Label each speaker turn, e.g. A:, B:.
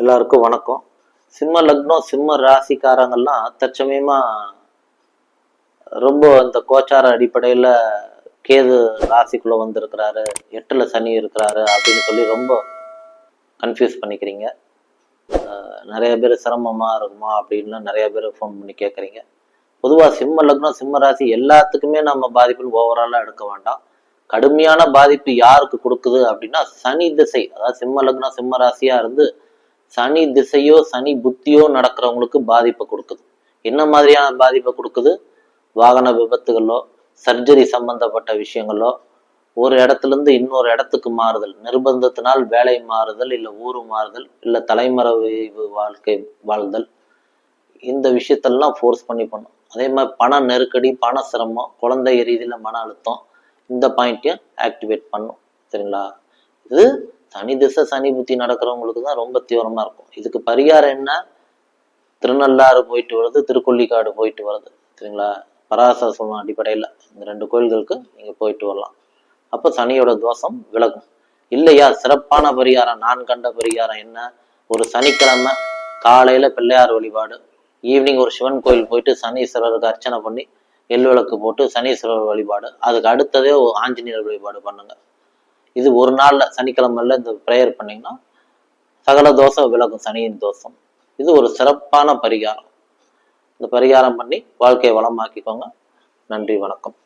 A: எல்லாருக்கும் வணக்கம். சிம்ம லக்னம் சிம்ம ராசிக்காரங்கள்லாம் தற்சமயமா ரொம்ப அந்த கோச்சார அடிப்படையில் கேது ராசிக்குள்ள வந்திருக்கிறாரு எட்டுல சனி இருக்கிறாரு அப்படின்னு சொல்லி ரொம்ப கன்ஃபியூஸ் பண்ணிக்கிறீங்க. நிறைய பேர் சிரமமா இருக்குமா அப்படின்லாம் நிறைய பேர் ஃபோன் பண்ணி கேட்குறீங்க பொதுவாக சிம்ம லக்னம் சிம்ம ராசி எல்லாத்துக்குமே நம்ம பாதிப்புன்னு ஓவராலாக எடுக்க வேண்டாம். கடுமையான பாதிப்பு யாருக்கு கொடுக்குது அப்படின்னா சனி திசை அதாவது சிம்ம லக்னம் சிம்ம ராசியாக இருந்து சனி திசையோ சனி புத்தியோ நடக்கிறவங்களுக்கு பாதிப்பை கொடுக்குது. என்ன மாதிரியான பாதிப்பை கொடுக்குது? வாகன விபத்துகளோ சர்ஜரி சம்பந்தப்பட்ட விஷயங்களோ ஒரு இடத்துல இருந்து இன்னொரு இடத்துக்கு மாறுதல் நிர்பந்தத்தினால் வேலை மாறுதல் இல்லை ஊர் மாறுதல் இல்லை தலைமறைவு வாழ்க்கை வாழ்தல் இந்த விஷயத்தெல்லாம் ஃபோர்ஸ் பண்ணி பண்ணும். அதே மாதிரி பண நெருக்கடி பண சிரமம் குழந்தை ரீதியில் மன அழுத்தம் இந்த பாயிண்ட்டையும் ஆக்டிவேட் பண்ணும். சரிங்களா? இது சனி திசை சனி புத்தி நடக்கிறவங்களுக்கு தான் ரொம்ப தீவிரமா இருக்கும். இதுக்கு பரிகாரம் என்ன? திருநள்ளாறு போயிட்டு வருது திருக்கொல்லிக்காடு போயிட்டு வருது சரிங்களா? பராசர சொல்லும் அடிப்படையில். இந்த ரெண்டு கோயில்களுக்கு நீங்க போயிட்டு வரலாம். அப்போ சனியோட தோஷம் விலகும். இல்லையா? சிறப்பான பரிகாரம் நான் கண்ட பரிகாரம் என்ன? ஒரு சனிக்கிழமை காலையில பிள்ளையார் வழிபாடு. ஈவினிங் ஒரு சிவன் கோயில் போயிட்டு சனீஸ்வரருக்கு அர்ச்சனை பண்ணி எள்ளு விளக்கு போட்டு சனீஸ்வரர் வழிபாடு. அதுக்கு அடுத்ததே ஒரு ஆஞ்சநேயர் வழிபாடு பண்ணுங்க. இது ஒரு நாள்ல சனிக்கிழமைல இந்த ப்ரேயர் பண்ணீங்கன்னா சகல தோஷம் விலகும் சனியின் தோஷம். இது ஒரு சிறப்பான பரிகாரம். இந்த பரிகாரம் பண்ணி வாழ்க்கையை வளமாக்கிக்கோங்க. நன்றி வணக்கம்.